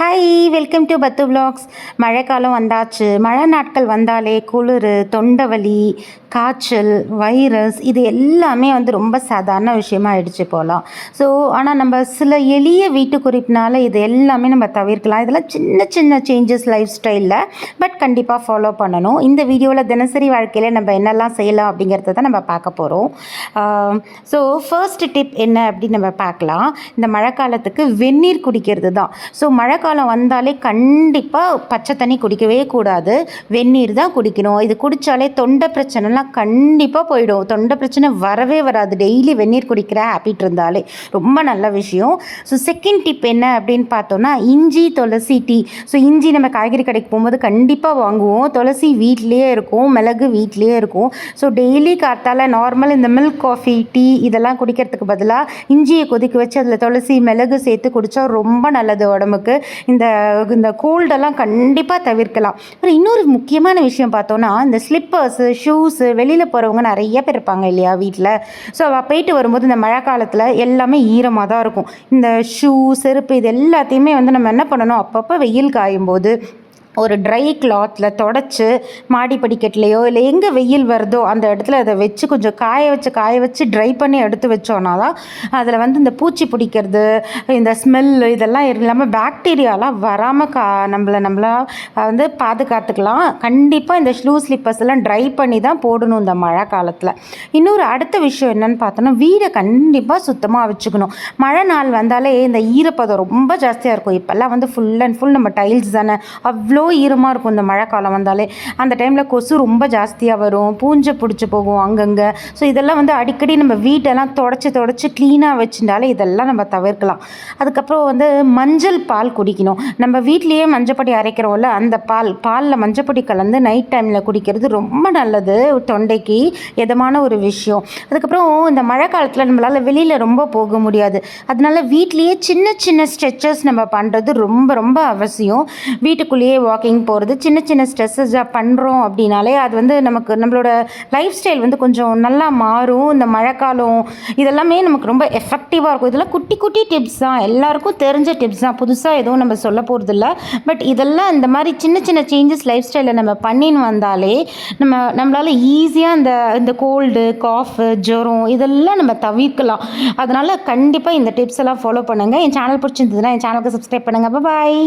Hi welcome to பத்து blocks மழைக்காலம் வந்தாச்சு. மழை நாட்கள் வந்தாலே குளிர் தொண்டவலி காய்ச்சல் வைரஸ் இது எல்லாமே வந்து ரொம்ப சாதாரண விஷயமா ஆயிடுச்சு போகலாம் ஸோ ஆனால் நம்ம சில எளிய வீட்டு குறிப்பினால இது எல்லாமே நம்ம தவிர்க்கலாம். இதெல்லாம் சின்ன சின்ன சேஞ்சஸ் லைஃப் ஸ்டைலில் பட் கண்டிப்பாக ஃபாலோ பண்ணணும். இந்த வீடியோவில் தினசரி வாழ்க்கையில் நம்ம என்னெல்லாம் செய்யலாம் அப்படிங்கிறத தான் நம்ம பார்க்க போகிறோம் ஸோ ஃபர்ஸ்ட் டிப் என்ன அப்படின்னு நம்ம பார்க்கலாம். இந்த மழைக்காலத்துக்கு வெந்நீர் குடிக்கிறது தான். ஸோ மழைக்காலம் வந்தாலே கண்டிப்பாக பச்சை தண்ணி குடிக்கவே கூடாது. வெந்நீர் தான் குடிக்கணும். இது குடித்தாலே தொண்டை பிரச்சனைலாம் கண்டிப்பாக போயிடும். தொண்டை பிரச்சனை வரவே வராது. டெய்லி வெந்நீர் குடிக்கிற ஹேபிட் இருந்தாலே. ரொம்ப நல்ல விஷயம். ஸோ செகண்ட் டிப் என்ன அப்படின்னு பார்த்தோன்னா இஞ்சி துளசி டீ. ஸோ இஞ்சி நம்ம காய்கறி கடைக்கு போகும்போது கண்டிப்பாக வாங்குவோம். துளசி வீட்லேயே இருக்கும். மிளகு வீட்லேயே இருக்கும். ஸோ டெய்லி காத்தால் நார்மல் இந்த மில்க் காஃபி டீ இதெல்லாம் குடிக்கிறதுக்கு பதிலாக இஞ்சியை கொதிக்க வச்சு அதில் துளசி மிளகு சேர்த்து குடித்தா ரொம்ப நல்லது உடம்புக்கு. இந்த இந்த கோல்டெல்லாம் கண்டிப்பாக தவிர்க்கலாம். அப்புறம் இன்னொரு முக்கியமான விஷயம் பார்த்தோன்னா இந்த ஸ்லிப்பர்ஸு ஷூஸு வெளியில் போகிறவங்க நிறைய பேர் இருப்பாங்க இல்லையா வீட்டில் ஸோ அவள் போயிட்டு வரும்போது இந்த மழை காலத்தில் எல்லாமே ஈரமாக தான் இருக்கும். இந்த ஷூ செருப்பு இது எல்லாத்தையுமே வந்து நம்ம என்ன பண்ணணும்? அப்பப்போ வெயில் காயும் போது ஒரு ட்ரை கிளாத்தில் தொடச்சி மாடி படிக்கட்டுலையோ இல்லை எங்கே வெயில் வருதோ அந்த இடத்துல அதை வச்சு கொஞ்சம் காய வச்சு காய வச்சு ட்ரை பண்ணி எடுத்து வச்சோன்னா தான் அதில் வந்து இந்த பூச்சி பிடிக்கிறது இந்த ஸ்மெல் இதெல்லாம் இல்லாமல் பாக்டீரியாலாம் வராமல் கா நம்மளை நம்மளா வந்து பாதுகாத்துக்கலாம். கண்டிப்பாக இந்த ஷூ ஸ்லிப்பர்ஸ் எல்லாம் ட்ரை பண்ணி தான் போடணும் இந்த மழை காலத்தில். இன்னொரு அடுத்த விஷயம் என்னன்னு பார்த்தோன்னா வீடை கண்டிப்பாக சுத்தமாக வச்சுக்கணும். மழை நாள் வந்தாலே இந்த ஈரப்பதம் ரொம்ப ஜாஸ்தியாக இருக்கும். இப்போல்லாம் வந்து ஃபுல் அண்ட் ஃபுல் நம்ம டைல்ஸ் தானே. அவ்வளோ ஈரமாக இருக்கும் இந்த மழை காலம் வந்தாலே. அந்த டைமில் கொசு ரொம்ப ஜாஸ்தியாக வரும். பூஞ்சை பிடிச்சி போகும் அங்கங்கே. ஸோ இதெல்லாம் வந்து அடிக்கடி நம்ம வீட்டெல்லாம் தொடச்சி தொடச்சி க்ளீனாக வச்சுட்டாலே இதெல்லாம் நம்ம தவிர்க்கலாம். அதுக்கப்புறம் வந்து மஞ்சள் பால் குடிக்கணும். நம்ம வீட்லேயே மஞ்சப்பொடி அரைக்கிறோம்ல அந்த பால் பாலில் மஞ்சப்பொடி கலந்து நைட் டைமில் குடிக்கிறது ரொம்ப நல்லது தொண்டைக்கு எதமான ஒரு விஷயம். அதுக்கப்புறம் இந்த மழை காலத்தில் நம்மளால் வெளியில் ரொம்ப போக முடியாது. அதனால வீட்லேயே சின்ன சின்ன ஸ்ட்ரெச்சஸ் நம்ம பண்ணுறது ரொம்ப ரொம்ப அவசியம். வீட்டுக்குள்ளேயே வாக்கிங் போகிறது சின்ன சின்ன ஸ்ட்ரெஸ்ஸஸாக பண்ணுறோம் அப்படின்னாலே அது வந்து நமக்கு நம்மளோட லைஃப் ஸ்டைல் வந்து கொஞ்சம் நல்லா மாறும். இந்த மழைக்காலம் இதெல்லாமே நமக்கு ரொம்ப எஃபெக்டிவாக இருக்கும். இதெல்லாம் குட்டி குட்டி டிப்ஸ் தான். எல்லாருக்கும் தெரிஞ்ச டிப்ஸ் தான். புதுசாக எதுவும் நம்ம சொல்ல போகிறதில்ல பட் இதெல்லாம் இந்த மாதிரி சின்ன சின்ன சேஞ்சஸ் லைஃப் ஸ்டைலில் நம்ம பண்ணின்னு வந்தாலே நம்ம நம்மளால் ஈஸியாக இந்த இந்த கோல்டு காஃபு ஜுரம் இதெல்லாம் நம்ம தவிர்க்கலாம். அதனால் கண்டிப்பாக இந்த டிப்ஸ் எல்லாம் ஃபாலோ பண்ணுங்கள் என் சேனல் பிடிச்சிருந்ததுன்னா என் சேனலுக்கு சப்ஸ்கிரைப் பண்ணுங்கள் பாய்